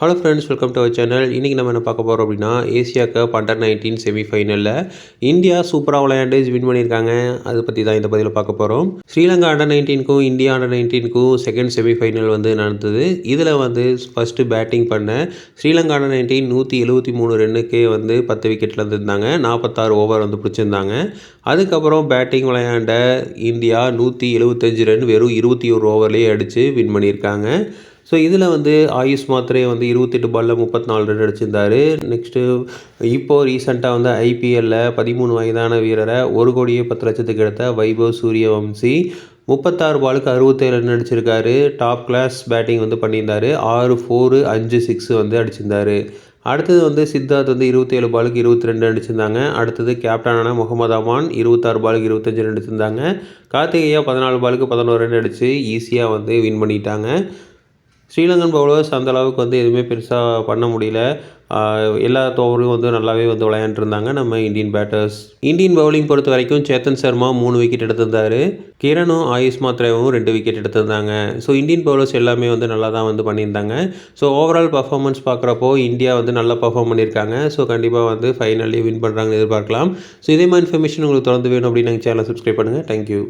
Hello friends welcome to our channel இன்றைக்கி நம்ம என்ன பார்க்க போகிறோம் அப்படின்னா ஏசியா கப் அண்டர் நைன்டீன் செமிஃபைனலில் இந்தியா சூப்பராக விளையாண்டு வின் பண்ணியிருக்காங்க. அதை பற்றி தான் இந்த பதிவில் பார்க்க போகிறோம் ஸ்ரீலங்கா அண்டர் நைன்டீனுக்கும் இந்தியா அண்டர் நைன்டீனுக்கும் செகண்ட் செமிஃபைனல் வந்து நடந்தது. இதில் வந்து ஃபஸ்ட்டு பேட்டிங் பண்ண ஸ்ரீலங்கா அண்டர் நைன்டீன் நூற்றி எழுபத்தி மூணு ரன்னுக்கே வந்து பத்து விக்கெட்டில் இருந்திருந்தாங்க. நாற்பத்தாறு ஓவர் வந்து பிடிச்சிருந்தாங்க. அதுக்கப்புறம் பேட்டிங் விளையாண்ட இந்தியா நூற்றி எழுபத்தஞ்சு ரன் வெறும் இருபத்தி ஒரு ஓவர்லேயே அடித்து வின் பண்ணியிருக்காங்க. ஸோ இதில் வந்து ஆயுஷ் மாத்திரை வந்து இருபத்தெட்டு பாலில் முப்பத்தி நாலு ரன் அடிச்சிருந்தார் நெக்ஸ்ட்டு இப்போது ரீசெண்டாக வந்து ஐபிஎல்லில் பதிமூணு வயதான வீரரை ஒரு கோடியே பத்து லட்சத்துக்கு எடுத்த வைபவ் சூரியவம்சி முப்பத்தாறு பாலுக்கு அறுபத்தேழு ரன் அடிச்சிருக்காரு. டாப் கிளாஸ் பேட்டிங் வந்து பண்ணியிருந்தார். ஆறு ஃபோரு அஞ்சு சிக்ஸு வந்து அடிச்சிருந்தார். அடுத்தது வந்து சித்தார்த் வந்து இருபத்தேழு பாலுக்கு இருபத்தி ரெண்டு அடிச்சிருந்தாங்க. அடுத்தது கேப்டனான முகமது அமான் இருபத்தாறு பாலுக்கு இருபத்தஞ்சு ரன் அடிச்சிருந்தாங்க. கார்த்திகையா பதினாலு பாலுக்கு பதினோரு ரன் அடித்து ஈஸியாக வந்து வின் பண்ணிட்டாங்க. ஸ்ரீலங்கன் பவுலர்ஸ் அந்த அளவுக்கு வந்து எதுவுமே பெருசாக பண்ண முடியல. எல்லா ஓவரும் வந்து நல்லாவே வந்து விளையாண்டுருந்தாங்க நம்ம இந்தியன் பேட்டர்ஸ் இந்தியன் பவுலிங் பொறுத்த வரைக்கும் சேத்தன் சர்மா மூணு விக்கெட் எடுத்திருந்தார். கிரணும் ஆயுஷ் மாத்ரேவும் ரெண்டு விக்கெட் எடுத்திருந்தாங்க. ஸோ இந்தியன் பவுலர்ஸ் எல்லாமே வந்து நல்லா தான் வந்து பண்ணியிருந்தாங்க. ஸோ ஓவரால் பர்ஃபார்மன்ஸ் பார்க்குறப்போ இந்தியா வந்து நல்லா பர்ஃபார்ம் பண்ணியிருக்காங்க. ஸோ கண்டிப்பாக வந்து ஃபைனலி வின் பண்ணுறாங்கன்னு எதிர்பார்க்கலாம். ஸோ இதே மாதிரி இன்ஃபர்மேஷன் உங்களுக்கு தொடர்ந்து வேணும் அப்படின்னு சேனலை சப்ஸ்கிரைப் பண்ணுங்கள் தேங்க்யூ